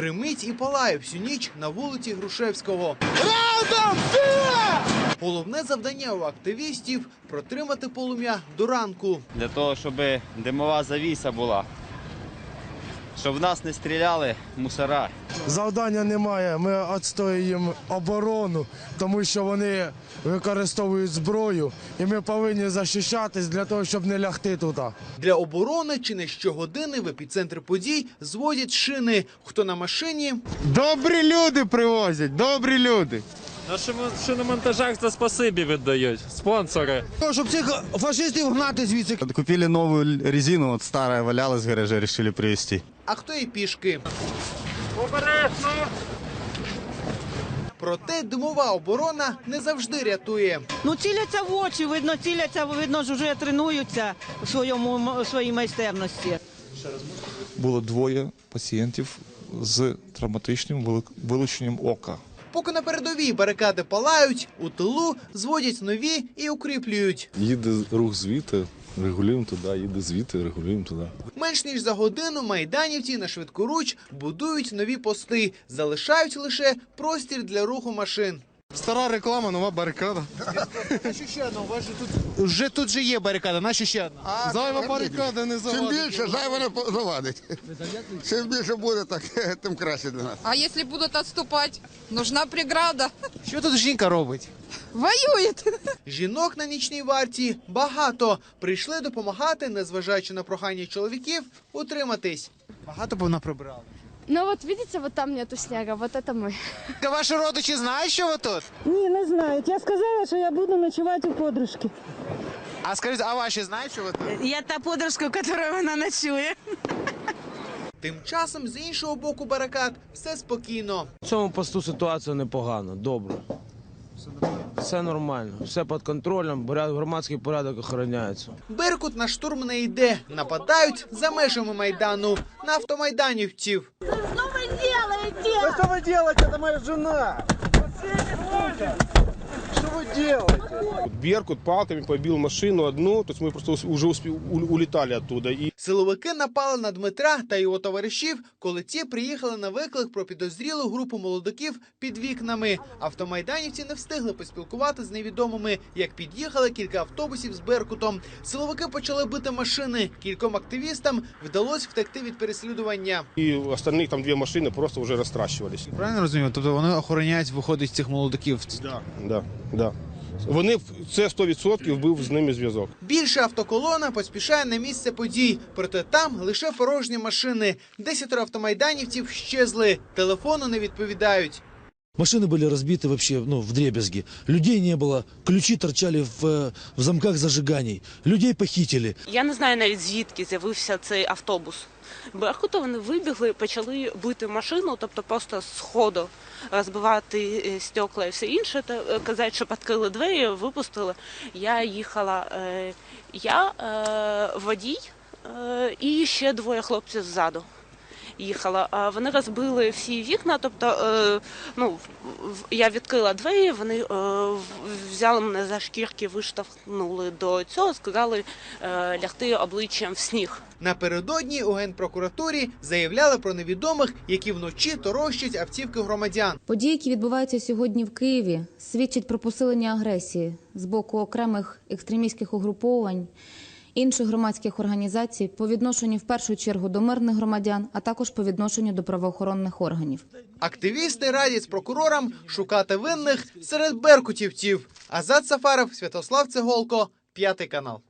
Гримить і палає всю ніч на вулиці Грушевського. Головне завдання у активістів протримати полум'я до ранку. Для того, щоб димова завіса була. Щоб в нас не стріляли мусора. Завдання немає. Ми відстоюємо оборону, тому що вони використовують зброю, і ми повинні захищатись для того, щоб не лягти тут. Для оборони чи не щогодини в епіцентр подій зводять шини. Хто на машині, Добрі люди привозять, добрі люди. Нашим шиномонтажах за спасибі віддають. Спонсори. Щоб цих фашистів гнати звідси. Купили новую резину, вот старая валялась в гараже, решили привезти. а хто і пішки. Проте димова оборона не завжди рятує. Ну, ціляться в очі, видно, ціляться, видно, ж вже тренуються в своєму в своїй майстерності. було двоє пацієнтів з травматичним вилученням ока. Поки на передовій барикади палають, у тилу зводять нові і укріплюють. Їде рух звідти, регулюємо туди, їде звідти, регулюємо туди. Менш ніж за годину майданівці на швидкоруч будують нові пости, залишають лише простір для руху машин. Стара реклама, нова барикада. ще одна, у вас же тут вже тут же є барикада, наша ще одна. Зайва барикада не Чим більше, зайве не завадить. Чим більше буде, так тим краще для нас. А если будут отступать, нужна преграда. Що тут жінка робить? Воюет. Жінок на нічній варті багато. Прийшли допомагати, незважаючи на прохання чоловіків, утриматись. Багато б вона прибирала. Ну вот видите, вот там нету снега, вот это мы. Ваші родичі знають, що ви тут? Ні, не знають. Я сказала, що я буду ночувати у подружки. А скажіть, а ваші знають, що ви тут? Я та подружка, яка вона ночує. Тим часом з іншого боку барикад все спокійно. В цьому посту ситуація непогана, добре. Все нормально, все під контролем, громадський порядок охороняється. Беркут на штурм не йде. Нападають за межами майдану на автомайданівців. Що вы делаете? Это моя жена. Що ви робите? Беркут палками побил машину одну, то есть мы просто уже успе- у- улетали оттуда. И Силовики напали на Дмитра та його товаришів, коли ті приїхали на виклик про підозрілу групу молодиків під вікнами. Автомайданівці не встигли поспілкувати з невідомими, як під'їхали кілька автобусів з Беркутом. Силовики почали бити машини. Кільком активістам вдалося втекти від переслідування. и остальных там две машины просто уже растращивались. Правильно розумію? Тобто вони охороняють виходить цих молодиків. Да, да, да. Вони це 100% був з ними зв'язок. Більша автоколона поспішає на місце подій, проте там лише порожні машини. Десятеро автомайданівців щезли, телефону не відповідають. Машины были разбиты вообще, ну, в дребезги. Людей не было, ключи торчали в, э, в замках зажиганий. Людей похитили. Я не знаю навіть звідки з'явився цей автобус. Беркута вони вибігли, почали бити машину, тобто просто з ходу розбивати е, стекла і все інше, та е, казати, що відкрили двері, випустили. Я їхала, е, я е, водій е, і ще двоє хлопців ззаду. Їхала, а вони розбили всі вікна. Тобто, е, ну я відкрила двері, вони е, взяли мене за шкірки, виштовхнули до цього, сказали е, лягти обличчям в сніг. Напередодні у генпрокуратурі заявляли про невідомих, які вночі торощать автівки громадян. Події, які відбуваються сьогодні в Києві, свідчать про посилення агресії з боку окремих екстремістських угруповань, інших громадських організацій по відношенню в першу чергу до мирних громадян, а також по відношенню до правоохоронних органів. Активісти радять прокурорам шукати винних серед беркутівців. Азат Сафаров, Святослав Цеголко, п'ятий канал.